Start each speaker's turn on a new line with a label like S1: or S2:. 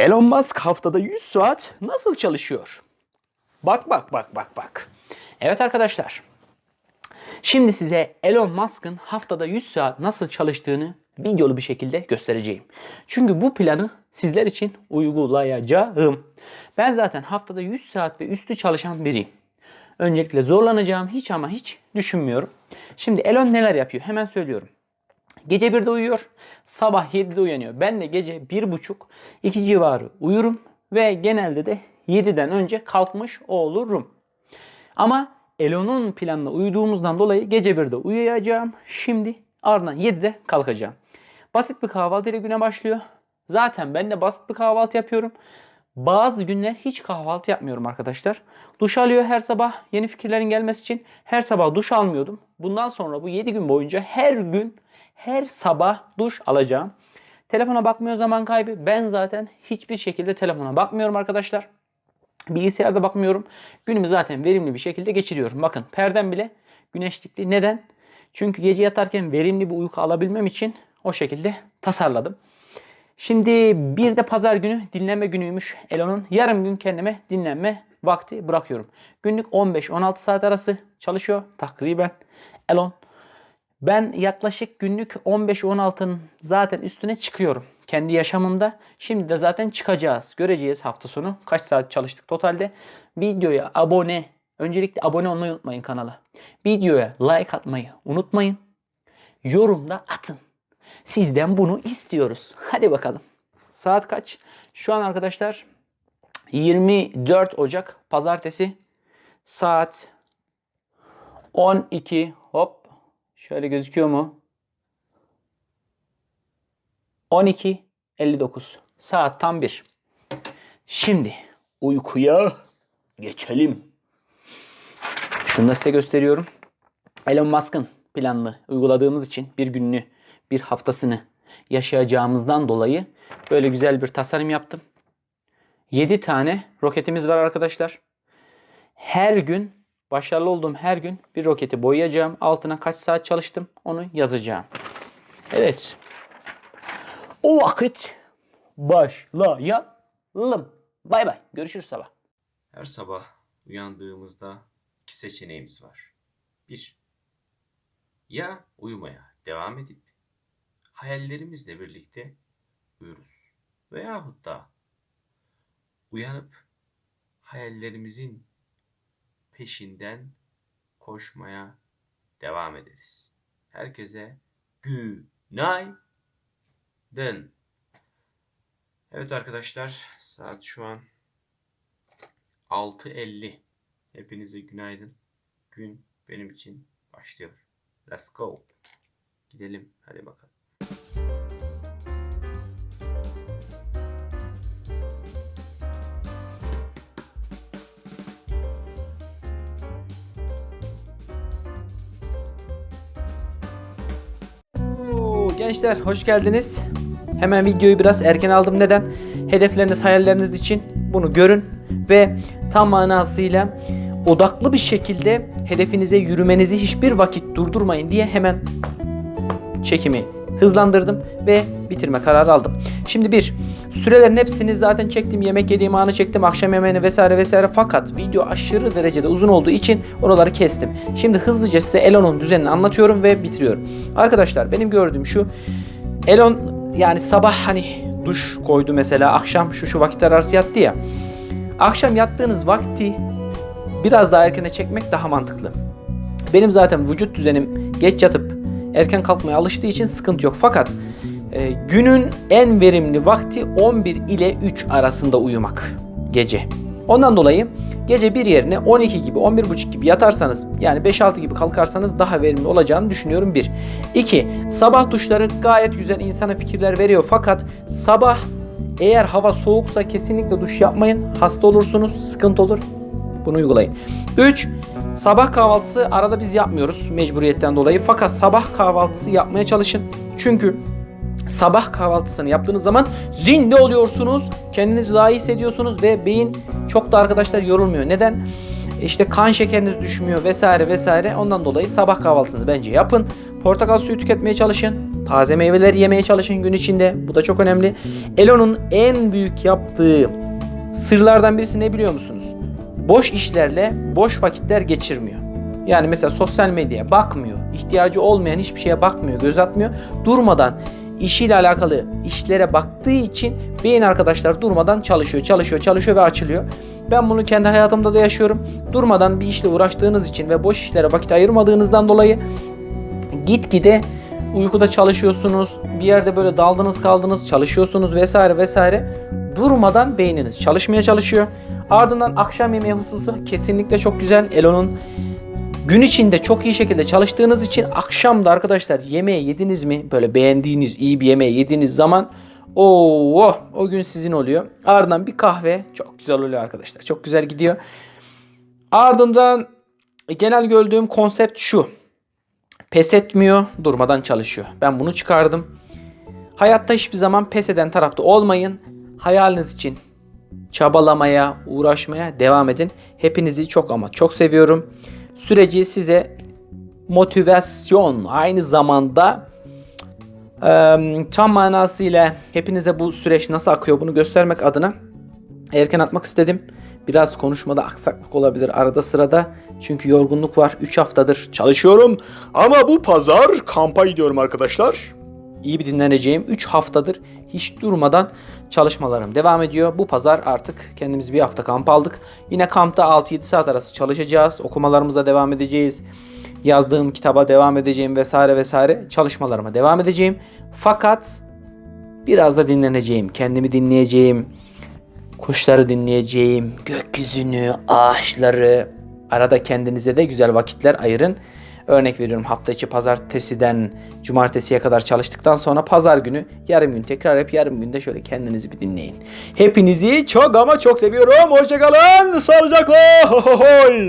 S1: Elon Musk haftada 100 saat nasıl çalışıyor? Bak bak bak bak bak. Evet arkadaşlar. Şimdi size Elon Musk'ın haftada 100 saat nasıl çalıştığını videolu bir şekilde göstereceğim. Çünkü bu planı sizler için uygulayacağım. Ben zaten haftada 100 saat ve üstü çalışan biriyim. Öncelikle zorlanacağım hiç ama hiç düşünmüyorum. Şimdi Elon neler yapıyor? Hemen söylüyorum. Gece 1'de uyuyor, sabah 7'de uyanıyor. Ben de gece 1.30, 2 civarı uyurum ve genelde de 7'den önce kalkmış olurum. Ama Elon'un planına uyduğumuzdan dolayı gece 1'de uyuyacağım. Şimdi ardından 7'de kalkacağım. Basit bir kahvaltı ile güne başlıyor. Zaten ben de basit bir kahvaltı yapıyorum. Bazı günler hiç kahvaltı yapmıyorum arkadaşlar. Duş alıyor her sabah yeni fikirlerin gelmesi için. Her sabah duş almıyordum. Bundan sonra bu 7 gün boyunca her gün her sabah duş alacağım. Telefona bakmıyor zaman kaybı. Ben zaten hiçbir şekilde telefona bakmıyorum arkadaşlar. Bilgisayarda bakmıyorum. Günümü zaten verimli bir şekilde geçiriyorum. Bakın perdem bile güneşlikli. Neden? Çünkü gece yatarken verimli bir uyku alabilmem için o şekilde tasarladım. Şimdi bir de pazar günü dinlenme günüymüş Elon'un. Yarım gün kendime dinlenme vakti bırakıyorum. Günlük 15-16 saat arası çalışıyor takriben Elon. Ben yaklaşık günlük 15-16'nın zaten üstüne çıkıyorum. Kendi yaşamımda. Şimdi de zaten çıkacağız. Göreceğiz hafta sonu. Kaç saat çalıştık totalde. Videoya abone. Öncelikle abone olmayı unutmayın kanala. Videoya like atmayı unutmayın. Yorumda atın. Sizden bunu istiyoruz. Hadi bakalım. Saat kaç? Şu an arkadaşlar 24 Ocak Pazartesi saat 12 hop şöyle gözüküyor mu? 12.59 saat tam 1. Şimdi uykuya geçelim. Şunu da size gösteriyorum. Elon Musk'ın planını uyguladığımız için bir gününü, bir haftasını yaşayacağımızdan dolayı böyle güzel bir tasarım yaptım. 7 tane roketimiz var arkadaşlar. Her gün başarılı olduğum her gün bir roketi boyayacağım. Altına kaç saat çalıştım onu yazacağım. Evet. O vakit başlayalım. Bay bay. Görüşürüz sabah.
S2: Her sabah uyandığımızda iki seçeneğimiz var. Bir, ya uyumaya devam edip hayallerimizle birlikte uyuruz. Veyahut da uyanıp hayallerimizin peşinden koşmaya devam ederiz. Herkese günaydın. Evet arkadaşlar saat şu an 6.50. Hepinize günaydın. Gün benim için başlıyor. Let's go. Gidelim. Hadi bakalım.
S1: Gençler hoş geldiniz. Hemen videoyu biraz erken aldım. Neden? Hedefleriniz, hayalleriniz için bunu görün ve tam manasıyla odaklı bir şekilde hedefinize yürümenizi hiçbir vakit durdurmayın diye hemen çekimi hızlandırdım ve bitirme kararı aldım. Şimdi bir, sürelerin hepsini zaten çektim. Yemek yediğim anı çektim. Akşam yemeğini vesaire vesaire. Fakat video aşırı derecede uzun olduğu için oraları kestim. Şimdi hızlıca size Elon'un düzenini anlatıyorum ve bitiriyorum. Arkadaşlar benim gördüğüm şu. Elon yani sabah hani duş koydu mesela akşam şu şu vakit arası yattı ya. Akşam yattığınız vakti biraz daha erkene çekmek daha mantıklı. Benim zaten vücut düzenim geç yatıp erken kalkmaya alıştığı için sıkıntı yok. Fakat e, günün en verimli vakti 11 ile 3 arasında uyumak gece. Ondan dolayı gece bir yerine 12 gibi 11.30 gibi yatarsanız yani 5-6 gibi kalkarsanız daha verimli olacağını düşünüyorum 1. 2. Sabah duşları gayet güzel insana fikirler veriyor fakat sabah eğer hava soğuksa kesinlikle duş yapmayın. Hasta olursunuz, sıkıntı olur. Bunu uygulayın. 3. Sabah kahvaltısı arada biz yapmıyoruz mecburiyetten dolayı. Fakat sabah kahvaltısı yapmaya çalışın. Çünkü sabah kahvaltısını yaptığınız zaman zinde oluyorsunuz. Kendinizi daha iyi hissediyorsunuz ve beyin çok da arkadaşlar yorulmuyor. Neden? İşte kan şekeriniz düşmüyor vesaire vesaire. Ondan dolayı sabah kahvaltısını bence yapın. Portakal suyu tüketmeye çalışın. Taze meyveler yemeye çalışın gün içinde. Bu da çok önemli. Elon'un en büyük yaptığı sırlardan birisi ne biliyor musunuz? Boş işlerle boş vakitler geçirmiyor. Yani mesela sosyal medyaya bakmıyor. ihtiyacı olmayan hiçbir şeye bakmıyor, göz atmıyor. Durmadan işiyle alakalı işlere baktığı için beyin arkadaşlar durmadan çalışıyor, çalışıyor, çalışıyor ve açılıyor. Ben bunu kendi hayatımda da yaşıyorum. Durmadan bir işle uğraştığınız için ve boş işlere vakit ayırmadığınızdan dolayı gitgide uykuda çalışıyorsunuz. Bir yerde böyle daldınız kaldınız çalışıyorsunuz vesaire vesaire. Durmadan beyniniz çalışmaya çalışıyor. Ardından akşam yemeği hususu kesinlikle çok güzel. Elon'un gün içinde çok iyi şekilde çalıştığınız için akşamda arkadaşlar yemeği yediniz mi? Böyle beğendiğiniz iyi bir yemeği yediğiniz zaman Oo, o gün sizin oluyor. Ardından bir kahve çok güzel oluyor arkadaşlar. Çok güzel gidiyor. Ardından genel gördüğüm konsept şu. Pes etmiyor, durmadan çalışıyor. Ben bunu çıkardım. Hayatta hiçbir zaman pes eden tarafta olmayın. Hayaliniz için çabalamaya, uğraşmaya devam edin. Hepinizi çok ama çok seviyorum. Süreci size motivasyon aynı zamanda eee, tam manasıyla hepinize bu süreç nasıl akıyor bunu göstermek adına erken atmak istedim. Biraz konuşmada aksaklık olabilir arada sırada. Çünkü yorgunluk var. 3 haftadır çalışıyorum. Ama bu pazar kampa gidiyorum arkadaşlar. İyi bir dinleneceğim. 3 haftadır hiç durmadan çalışmalarım devam ediyor. Bu pazar artık kendimiz bir hafta kamp aldık. Yine kampta 6-7 saat arası çalışacağız. Okumalarımıza devam edeceğiz. Yazdığım kitaba devam edeceğim vesaire vesaire. Çalışmalarıma devam edeceğim. Fakat biraz da dinleneceğim. Kendimi dinleyeceğim. Kuşları dinleyeceğim. Gökyüzünü, ağaçları. Arada kendinize de güzel vakitler ayırın. Örnek veriyorum hafta içi pazartesiden cumartesiye kadar çalıştıktan sonra pazar günü yarım gün tekrar hep yarım günde şöyle kendinizi bir dinleyin. Hepinizi çok ama çok seviyorum. Hoşçakalın. Sağlıcakla.